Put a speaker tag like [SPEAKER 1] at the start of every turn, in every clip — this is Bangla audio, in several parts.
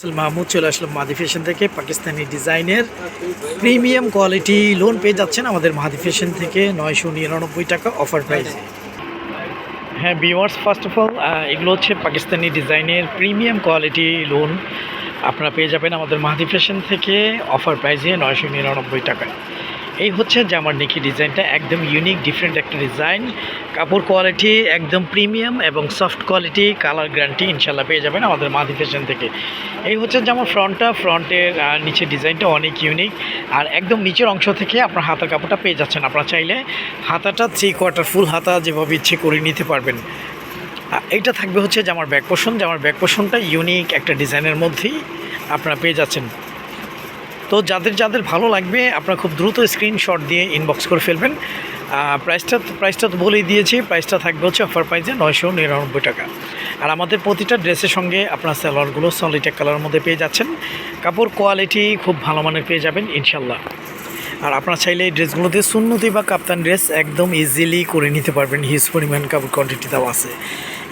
[SPEAKER 1] আসল মাহমুদ চলে আসলাম মাদি ফ্যাশন থেকে, পাকিস্তানি ডিজাইনের। প্রিমিয়াম কোয়ালিটি লোন পেয়ে যাচ্ছেন আমাদের মাদি ফ্যাশন থেকে নয়শো নিরানব্বই টাকা অফার প্রাইস। হ্যাঁ বিওয়ার্স ফার্স্ট অফ অল এগুলো হচ্ছে পাকিস্তানি ডিজাইনের প্রিমিয়াম কোয়ালিটি লোন। আপনারা পেয়ে যাবেন আমাদের মাহাদি ফ্যাশন থেকে অফার প্রাইসে নয়শো নিরানব্বই টাকায়। এই হচ্ছে জামার নেকি ডিজাইনটা একদম ইউনিক ডিফারেন্ট একটা ডিজাইন কাপড় কোয়ালিটি একদম প্রিমিয়াম এবং সফট কোয়ালিটি কালার গ্যারান্টি ইনশাল্লাহ পেয়ে যাবেন আমাদের মাদি ফ্যাশন থেকে। এই হচ্ছে জামার ফ্রন্টটা ফ্রন্টের নিচের ডিজাইনটা অনেক ইউনিক আর একদম নিচের অংশ থেকে আপনার হাতার কাপড়টা পেয়ে যাচ্ছেন আপনারা চাইলে। হাতাটা থ্রি কোয়ার্টার ফুল হাতা যেভাবে ইচ্ছে করে নিতে পারবেন। এইটা থাকবে হচ্ছে জামার ব্যাক পোষণ জামার ব্যাক পোষণটা ইউনিক একটা ডিজাইনের মধ্যেই আপনারা পেয়ে যাচ্ছেন। তো যাদের যাদের ভালো লাগবে, আপনারা খুব দ্রুত স্ক্রিনশট দিয়ে ইনবক্স করে ফেলবেন। প্রাইসটা প্রাইসটা তো বলেই দিয়েছি প্রাইসটা থাকবে হচ্ছে অফার প্রাইসে নয়শো নিরানব্বই টাকা। আর আমাদের প্রতিটা ড্রেসের সঙ্গে আপনার স্যালোয়ারগুলো সলিড এক কালারের মধ্যে পেয়ে যাচ্ছেন। কাপড় কোয়ালিটি খুব ভালো মানের পেয়ে যাবেন ইনশাল্লাহ আর আপনার চাইলে এই ড্রেসগুলোতে সুন্নতি বা কাপ্তান ড্রেস একদম ইজিলি করে নিতে পারবেন। হিউজ পরিমাণ কাপড় কোয়ান্টিটি আছে।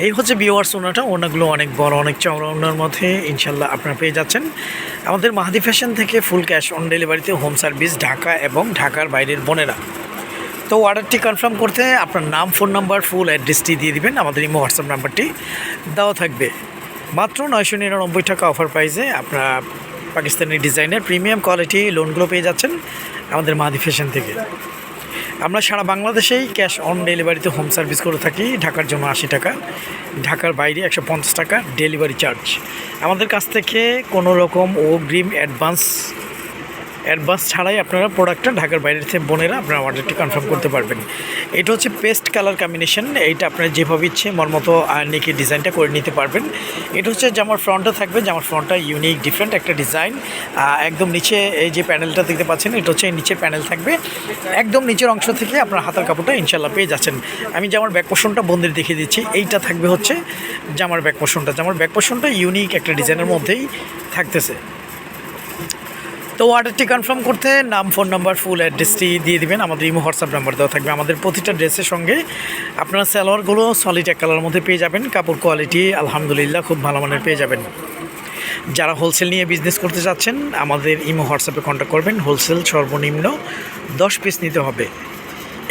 [SPEAKER 1] এই হচ্ছে বিওয়ার্স ওনাটা, ওনাগুলো অনেক বড়, অনেক চওড়া ওনার মধ্যে ইনশাল্লাহ আপনারা পেয়ে যাচ্ছেন। আমাদের মাহাদি ফ্যাশন থেকে ফুল ক্যাশ অন ডেলিভারিতে হোম সার্ভিস ঢাকা এবং ঢাকার বাইরের বোনেরা। তো অর্ডারটি কনফার্ম করতে আপনার নাম ফোন নাম্বার ফুল অ্যাড্রেসটি দিয়ে দিবেন, আমাদের ইমো হোয়াটসঅ্যাপ নাম্বারটি দেওয়া থাকবে। মাত্র নয়শো নিরানব্বই টাকা অফার প্রাইসে আপনারা পাকিস্তানি ডিজাইনের প্রিমিয়াম কোয়ালিটি লোনগুলো পেয়ে যাচ্ছেন আমাদের মাহাদি ফ্যাশন থেকে। আমরা সারা বাংলাদেশেই ক্যাশ অন ডেলিভারিতে হোম সার্ভিস করে থাকি, ঢাকার জন্য আশি টাকা। ঢাকার বাইরে একশো পঞ্চাশ টাকা ডেলিভারি চার্জ। আমাদের কাছ থেকে কোনো রকম অগ্রিম অ্যাডভান্স অ্যাডভান্স ছাড়াই আপনারা প্রোডাক্টটা ঢাকার বাইরে থেকে বোনেরা আপনারা অর্ডারটি কনফার্ম করতে পারবেন। এটা হচ্ছে পেস্ট কালার কম্বিনেশন এইটা আপনার যেভাবে ইচ্ছে মর মতো নেকি ডিজাইনটা করে নিতে পারবেন। এটা হচ্ছে জামার ফ্রন্টটা থাকবে জামার ফ্রন্টটা ইউনিক ডিফারেন্ট একটা ডিজাইন একদম নিচে এই যে প্যানেলটা দেখতে পাচ্ছেন, এটা হচ্ছে নিচের প্যানেল থাকবে। একদম নিচের অংশ থেকে আপনার হাতার কাপড়টা ইনশাল্লাহ পেয়ে যাচ্ছেন। আমি জামার ব্যাক পোষণটা বন্দির দেখিয়ে দিচ্ছি, এইটা থাকবে হচ্ছে জামার ব্যাক পোষণটা জামার ব্যাক পোষণটা ইউনিক একটা ডিজাইনের মধ্যেই থাকতেছে। তো অর্ডারটি কনফার্ম করতে নাম ফোন নাম্বার ফুল অ্যাড্রেসটি দিয়ে দিবেন। আমাদের ইমো হোয়াটসঅ্যাপ নাম্বার দেওয়া থাকবে। আমাদের প্রতিটা ড্রেসের সঙ্গে আপনারা স্যালোয়ারগুলো সলিড এক কালার মধ্যে পেয়ে যাবেন। কাপড় কোয়ালিটি আলহামদুলিল্লাহ খুব ভালো মানের পেয়ে যাবেন। যারা হোলসেল নিয়ে বিজনেস করতে চাচ্ছেন, আমাদের ইমো হোয়াটসঅ্যাপে কন্ট্যাক্ট করবেন। হোলসেল সর্বনিম্ন দশ পিস নিতে হবে।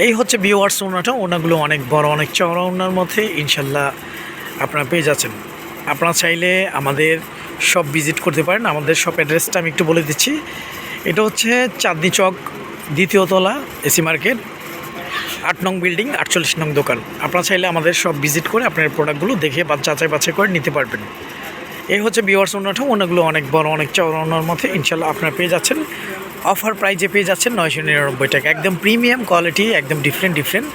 [SPEAKER 1] এই হচ্ছে বিওয়ার্স ওনাটা। ওনাগুলো অনেক বড়, অনেক চওড়া ওনার মধ্যে ইনশাল্লাহ আপনারা পেয়ে যাচ্ছেন। আপনারা চাইলে আমাদের সব ভিজিট করতে পারেন। আমাদের সব অ্যাড্রেসটা আমি একটু বলে দিচ্ছি। এটা হচ্ছে চাঁদনি চক, দ্বিতীয় তলা, এসি মার্কেট, আট নং বিল্ডিং, আটচল্লিশ নং দোকান। আপনারা চাইলে আমাদের সব ভিজিট করে আপনার প্রোডাক্টগুলো দেখে বা যাচাই বাছাই করে নিতে পারবেন। এই হচ্ছে বিওয়ার্স ওনাটা ওনাগুলো অনেক বড়, অনেক চওড়া ওনার মধ্যে ইনশাল্লাহ আপনারা পেয়ে যাচ্ছেন। অফার প্রাইজে পেয়ে যাচ্ছেন নয়শো নিরানব্বই টাকা। একদম প্রিমিয়াম কোয়ালিটি একদম ডিফারেন্ট ডিফারেন্ট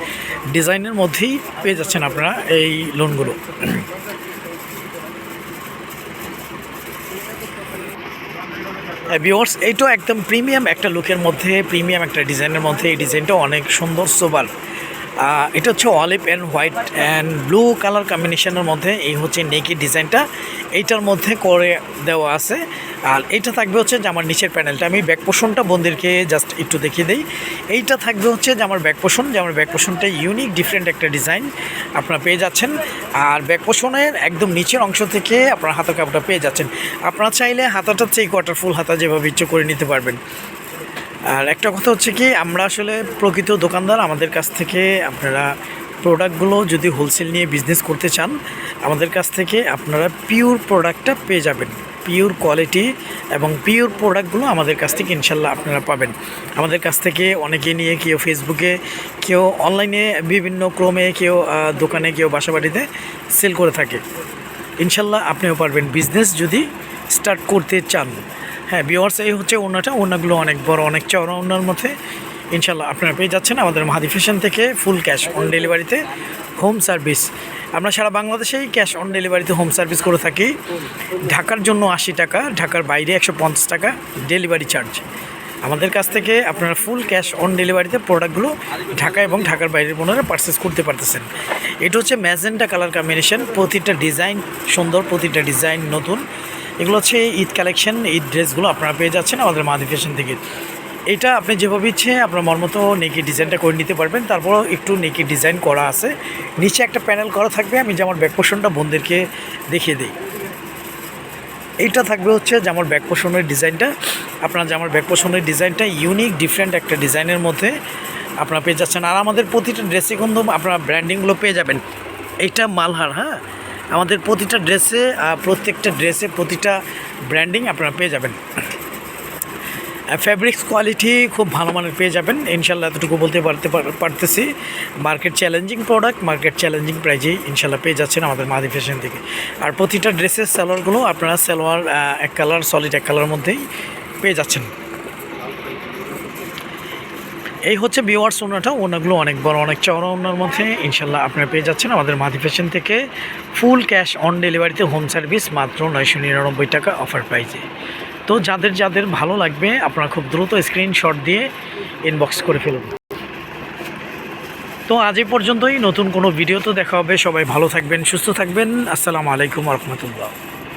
[SPEAKER 1] ডিজাইনের মধ্যেই পেয়ে যাচ্ছেন আপনারা এই লোনগুলো ভিওর্স এইটাও একদম প্রিমিয়াম একটা লুকের মধ্যে প্রিমিয়াম একটা ডিজাইনের মধ্যে এই ডিজাইনটা অনেক সুন্দর সোবার এটা হচ্ছে olive and white and blue colour কম্বিনেশনের মধ্যে এই হচ্ছে নেকি ডিজাইনটা। এইটার মধ্যে করে দেওয়া আছে। আর এইটা থাকবে হচ্ছে যে আমার নিচের প্যানেলটা। আমি ব্যাক পোষণটা বন্দিরকে জাস্ট একটু দেখিয়ে দিই। এইটা থাকবে হচ্ছে যে আমার ব্যাক পোষণ যে আমার ব্যাক পোষণটা ইউনিক ডিফারেন্ট একটা ডিজাইন আপনারা পেয়ে যাচ্ছেন। আর ব্যাক পোষণের একদম নিচের অংশ থেকে আপনার হাতের কাপটা পেয়ে যাচ্ছেন। আপনারা চাইলে হাতাটা থ্রি কোয়ার্টার ফুল হাতা যেভাবে ইচ্ছে করে নিতে পারবেন। আর একটা কথা হচ্ছে কি, আমরা আসলে প্রকৃত দোকানদার, আমাদের কাছ থেকে আপনারা প্রোডাক্টগুলো যদি হোলসেল নিয়ে বিজনেস করতে চান, আমাদের কাছ থেকে আপনারা পিওর প্রোডাক্টটা পেয়ে যাবেন। পিওর কোয়ালিটি এবং পিওর প্রোডাক্টগুলো আমাদের কাছ থেকে ইনশাল্লাহ আপনারা পাবেন। আমাদের কাছ থেকে অনেকে নিয়ে কেউ ফেসবুকে কেউ অনলাইনে বিভিন্ন ক্রমে কেউ দোকানে কেউ বাসা বাড়িতে সেল করে থাকে। ইনশাল্লাহ আপনিও পারবেন। বিজনেস যদি স্টার্ট করতে চান হ্যাঁ বিওয়ার্স এই হচ্ছে ওনাটা ওনাগুলো অনেক বড়, অনেক চওড়া ওনার মধ্যে। ইনশাল্লাহ আপনারা পেয়ে যাচ্ছেন আমাদের মাহাদি ফ্যাশন থেকে ফুল ক্যাশ অন ডেলিভারিতে হোম সার্ভিস আমরা সারা বাংলাদেশেই ক্যাশ অন ডেলিভারিতে হোম সার্ভিস করে থাকি। ঢাকার জন্য আশি টাকা, ঢাকার বাইরে একশো পঞ্চাশ টাকা ডেলিভারি চার্জ আমাদের কাছ থেকে আপনারা ফুল ক্যাশ অন ডেলিভারিতে প্রোডাক্টগুলো ঢাকা এবং ঢাকার বাইরের বোনেরা পারচেস করতে পারতেছেন। এটা হচ্ছে ম্যাজেন্টা কালার কম্বিনেশন প্রতিটা ডিজাইন সুন্দর, প্রতিটা ডিজাইন নতুন। এগুলো হচ্ছে ঈদ কালেকশন, ঈদ ড্রেসগুলো আপনারা পেয়ে যাচ্ছেন আমাদের মাদি ফ্যাশন থেকে। এটা আপনি যেভাবে ইচ্ছে আপনার মন মতো নেকি ডিজাইনটা করে নিতে পারবেন। তারপরও একটু নেকি ডিজাইন করা আছে। নিচে একটা প্যানেল করা থাকবে, আমি যে আমার ব্যাক পোর্শনটা বোনদেরকে দেখিয়ে দিই। এইটা থাকবে হচ্ছে জামার ব্যাক পোষণের ডিজাইনটা। আপনার জামার ব্যাক পোষণের ডিজাইনটা ইউনিক, ডিফারেন্ট একটা ডিজাইনের মধ্যে আপনারা পেয়ে যাচ্ছেন। আর আমাদের প্রতিটা ড্রেসে কিন্তু আপনারা ব্র্যান্ডিংগুলো পেয়ে যাবেন। এইটা মালহার হ্যাঁ? আমাদের প্রতিটা ড্রেসে প্রত্যেকটা ড্রেসে প্রতিটা ব্র্যান্ডিং আপনারা পেয়ে যাবেন। ফ্যাব্রিক্স কোয়ালিটি খুব ভালো মানের পেয়ে যাবেন। ইনশাল্লাহ এতটুকু বলতে পারতে পার- পারতেছি। Market challenging product market challenging প্রাইজেই ইনশাল্লাহ পেয়ে যাচ্ছেন আমাদের মাদি ফ্যাশন থেকে। আর প্রতিটা ড্রেসের সালোয়ারগুলো আপনারা সালোয়ার এক কালার সলিড এক কালার মধ্যেই পেয়ে যাচ্ছেন। এই হচ্ছে বিওয়ার্স ওনাটা। ওনাগুলো অনেক বড়, অনেক চওড়া ওনার মধ্যে। ইনশাল্লাহ আপনারা পেয়ে যাচ্ছেন আমাদের মাদি ফ্যাশন থেকে ফুল ক্যাশ অন ডেলিভারিতে হোম সার্ভিস মাত্র নয়শো নিরানব্বই টাকা অফার প্রাইজে তো যাদের যাদের ভালো লাগবে, আপনারা খুব দ্রুত স্ক্রিনশট দিয়ে ইনবক্স করে ফেলুন। তো আজ এই পর্যন্তই, নতুন কোনো ভিডিও তো দেখা হবে। সবাই ভালো থাকবেন, সুস্থ থাকবেন। আসসালামু আলাইকুম রহমতুল্লাহ।